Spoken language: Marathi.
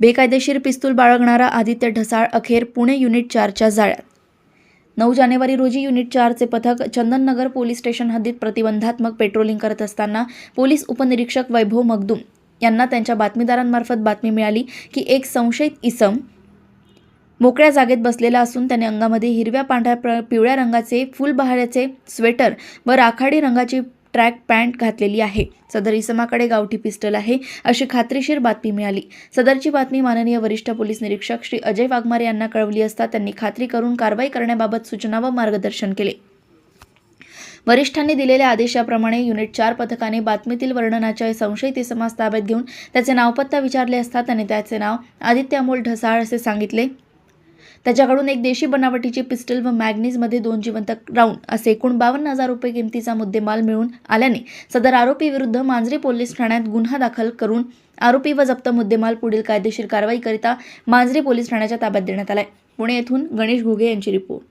बेकायदेशीर पिस्तूल बाळगणारा आदित्य ढसाळ अखेर पुणे युनिट चारच्या जाळ्यात. नऊ जानेवारी रोजी युनिट चारचे पथक चंदननगर पोलीस स्टेशन हद्दीत प्रतिबंधात्मक पेट्रोलिंग करत असताना पोलीस उपनिरीक्षक वैभव मगदूम यांना त्यांच्या बातमीदारांमार्फत बातमी मिळाली की एक संशयित इसम मोकळ्या जागेत बसलेला असून त्याने अंगामध्ये हिरव्या पांढऱ्या प्र- पिवळ्या रंगाचे फुलबहाऱ्याचे स्वेटर व राखाडी रंगाची ट्रॅक पॅन्ट घातलेली आहे. सदर इसमाकडे गावठी पिस्टल आहे अशी खात्रीशीर बातमी मिळाली. सदरची बातमी माननीय वरिष्ठ पोलीस निरीक्षक श्री अजय वाघमारे यांना कळवली असता त्यांनी खात्री करून कारवाई करण्याबाबत सूचना व मार्गदर्शन केले. वरिष्ठांनी दिलेल्या आदेशाप्रमाणे युनिट चार पथकाने बातमीतील वर्णनाच्या संशयित इसमास ताब्यात घेऊन त्याचे नावपत्ता विचारले असता त्याने त्याचे नाव आदित्य अमोल ढसाळ असे सांगितले. त्याच्याकडून एक देशी बनावटीची पिस्टल व मॅग्नीजमध्ये दोन जिवंत राऊंड असे एकूण बावन्न हजार रुपये किमतीचा मुद्देमाल मिळून आल्याने सदर आरोपी विरुद्ध मांजरी पोलीस ठाण्यात गुन्हा दाखल करून आरोपी व जप्त मुद्देमाल पुढील कायदेशीर कारवाईकरिता मांजरी पोलीस ठाण्याच्या ताब्यात देण्यात आलाय. पुणे येथून गणेश घुगे यांची रिपोर्ट.